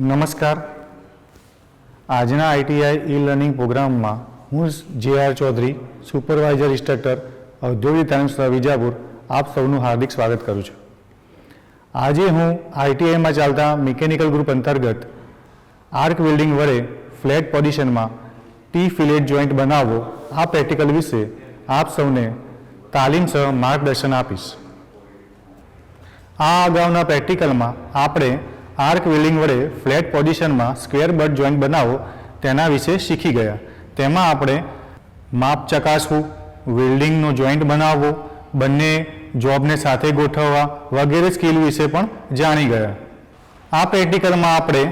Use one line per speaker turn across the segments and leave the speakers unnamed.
નમસ્કાર. આજના ITI e learning પ્રોગ્રામમાં હું જે આર ચૌધરી, સુપરવાઇઝર ઇન્સ્ટ્રક્ટર, ઔદ્યોગિક તાલીમ વિજાપુર, આપ સૌનું હાર્દિક સ્વાગત કરું છું. આજે હું આઈટીઆઈમાં ચાલતા મિકેનિકલ ગ્રુપ અંતર્ગત આર્ક વેલ્ડિંગ વડે ફ્લેટ પોઝિશનમાં ટી ફિલેટ જોઈન્ટ બનાવવો, આ પ્રેક્ટિકલ વિશે આપ સૌને તાલીમ સહ માર્ગદર્શન આપીશ. આ અગાઉના પ્રેક્ટિકલમાં આપણે આર્ક વેલિંગ વડે ફ્લેટ પોઝિશનમાં સ્ક્વેર બટ જોઈન્ટ બનાવો તેના વિશે શીખી ગયા. તેમાં આપણે માપ ચકાસવું, વેલ્ડિંગનો જોઈન્ટ બનાવવો, બંને જોબને સાથે ગોઠવવા વગેરે સ્કિલ વિશે પણ જાણી ગયા. આ પ્રેક્ટિકલમાં આપણે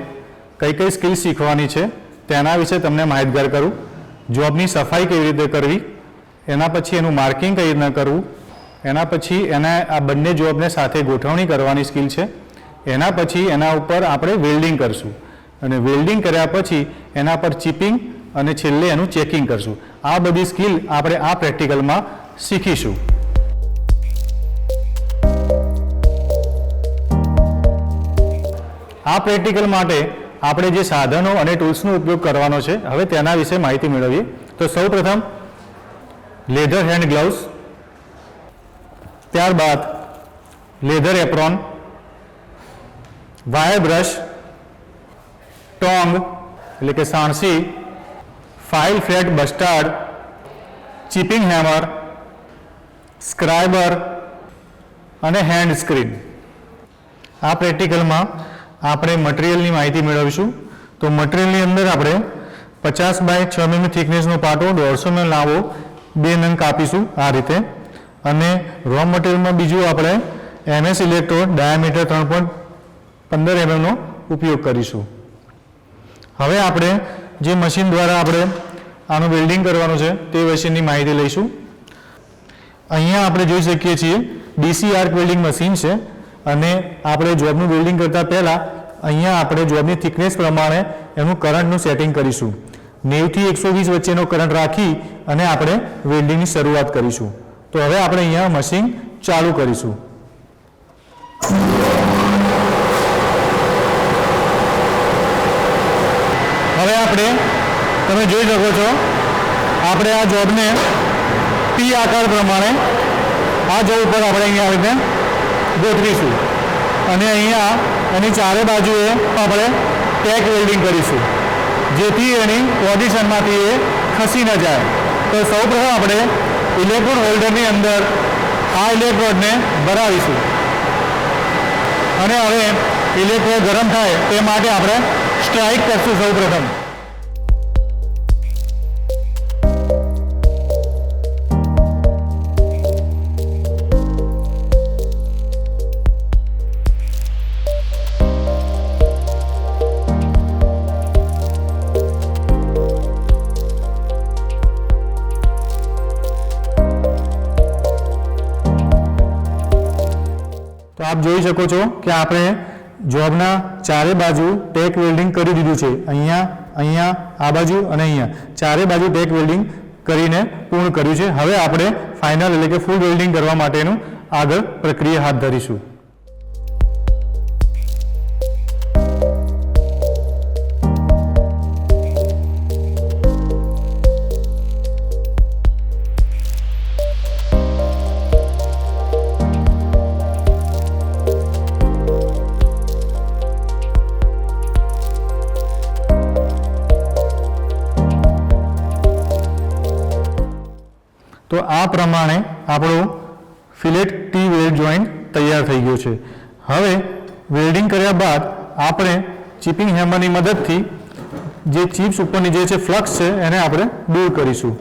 કઈ કઈ સ્કિલ શીખવાની છે તેના વિશે તમને માહિતગાર કરું. જોબની સફાઈ કેવી રીતે કરવી, એના પછી એનું માર્કિંગ કઈ રીતના કરવું, એના પછી એના આ બંને જોબને સાથે ગોઠવણી કરવાની સ્કિલ છે. એના પછી એના ઉપર આપણે વેલ્ડિંગ કરશું. અને વેલ્ડિંગ કર્યા પછી એના પર ચીપિંગ અને છેલ્લે એનું ચેકિંગ કરશું. આ બધી સ્કિલ આપણે આ પ્રેક્ટિકલમાં શીખીશું. આ પ્રેક્ટિકલ માટે આપણે જે સાધનો અને ટૂલ્સનો ઉપયોગ કરવાનો છે, હવે તેના વિશે માહિતી મેળવીએ. તો સૌપ્રથમ લેધર હેન્ડ ગ્લવ્સ ત્યારબાદ leather apron wire brush, tong, એટલે કે સાણસી, file flat bastard, chipping hammer scriber અને હેન્ડ સ્ક્રીન. આ પ્રેક્ટિકલમાં આપણે મટીરિયલની માહિતી મેળવીશું. તો મટીરિયલની અંદર આપણે પચાસ બાય છ મીમી થિકનેસનો પાટો, દોઢસો મીલ લાવો બે નંગ કાપીશું આ રીતે. અને રો મટીરિયલમાં બીજું આપણે એમએસ ઇલેક્ટ્રોડ ડાયામીટર ત્રણ પંદર એમએમનો ઉપયોગ કરીશું. હવે આપણે જે મશીન દ્વારા આપણે આનું વેલ્ડિંગ કરવાનું છે, તે વિશેની માહિતી લઈશું. અહીંયા આપણે જોઈ શકીએ છીએ ડીસી આર્ક વેલ્ડિંગ મશીન છે, અને આપણે જોબનું વેલ્ડિંગ કરતાં પહેલાં અહીંયા આપણે જોબની થિકનેસ પ્રમાણે એનું કરંટનું સેટિંગ કરીશું. નેવથી એકસો વીસ વચ્ચેનો કરંટ રાખી અને આપણે વેલ્ડિંગની શરૂઆત કરીશું. તો હવે આપણે અહીંયા મશીન ચાલુ કરીશું. આપણે, તમે જોઈ શકો છો, આપણે આ જોબને પી આકાર પ્રમાણે આ જોબ ઉપર આપણે અહીંયા આવી રીતે ગોઠવીશું. અને અહીંયા એની ચારે બાજુએ આપણે ટેક વેલ્ડિંગ કરીશું. જેથી એની પોઝિશનમાંથી એ ખસી ન જાય. તો સૌપ્રથમ આપણે ઇલેક્ટ્રોડ હોલ્ડરની અંદર આ ઇલેક્ટ્રોડને ભરાવીશું. અને હવે ઇલેક્ટ્રોડ ગરમ થાય તે માટે આપણે સ્ટ્રાઇક કરશું સૌપ્રથમ. જોઈ શકો છો કે આપણે જોબના ચારે બાજુ ટેક વેલ્ડિંગ કરી દીધું છે. અહીંયા અહીંયા, આ બાજુ અને અહીંયા. ચારે બાજુ ટેક વેલ્ડિંગ કરીને પૂર્ણ કર્યું છે. હવે આપણે ફાઇનલ એટલે કે ફૂલ વેલ્ડિંગ કરવા માટેનું આગળ પ્રક્રિયા હાથ ધરીશું. તો આ પ્રમાણે આપણું ફિલેટ ટી વેલ્ડ જોઈન્ટ તૈયાર થઈ ગયું છે. હવે વેલ્ડિંગ કર્યા બાદ આપણે ચિપિંગ હેમરની મદદથી જે ચિપ્સ ઉપરની જે છે ફ્લક્સ છે એને આપણે દૂર કરીશું.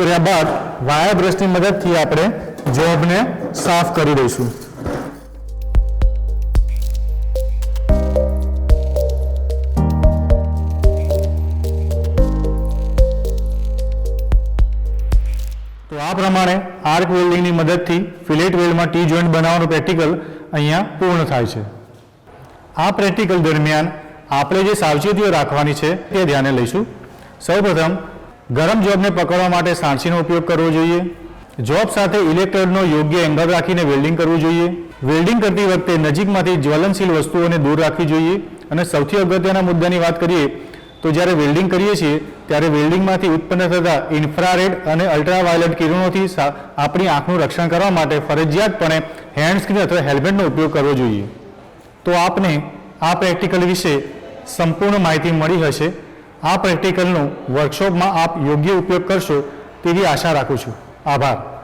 કર્યા બાદ વાયા બ્રશની મદદથી આપણે જોબને સાફ કરી દઈશું. તો આ પ્રમાણે આર્ક વેલ્ડિંગની મદદથી ફિલેટ વેલ્ડમાં ટી જોઈન્ટ બનાવવાનું પ્રેક્ટિકલ અહીંયા પૂર્ણ થાય છે. આ પ્રેક્ટિકલ દરમિયાન આપણે જે સાવચેતીઓ રાખવાની છે તે ધ્યાને લઈશું. સૌપ્રથમ ગરમ જોબને પકડવા માટે સાણસીનો ઉપયોગ કરવો જોઈએ. જોબ સાથે ઇલેક્ટ્રોડનો યોગ્ય એંગલ રાખીને વેલ્ડિંગ કરવું જોઈએ. વેલ્ડિંગ કરતી વખતે નજીકમાંથી જ્વલનશીલ વસ્તુઓને દૂર રાખવી જોઈએ. અને સૌથી અગત્યના મુદ્દાની વાત કરીએ, તો જ્યારે વેલ્ડિંગ કરીએ છીએ, ત્યારે વેલ્ડિંગમાંથી ઉત્પન્ન થતા ઇન્ફ્રારેડ અને અલ્ટ્રાવાયોલેટ કિરણોથી આપણી આંખનું રક્ષણ કરવા માટે ફરજિયાતપણે હેન્ડ સ્ક્રીન અથવા હેલ્મેટનો ઉપયોગ કરવો જોઈએ. તો આપને આ પ્રેક્ટિકલ વિશે સંપૂર્ણ માહિતી મળી હશે. આ પ્રેક્ટિકલનો વર્કશોપમાં આપ યોગ્ય ઉપયોગ કરશો તેવી આશા રાખું છું. આભાર.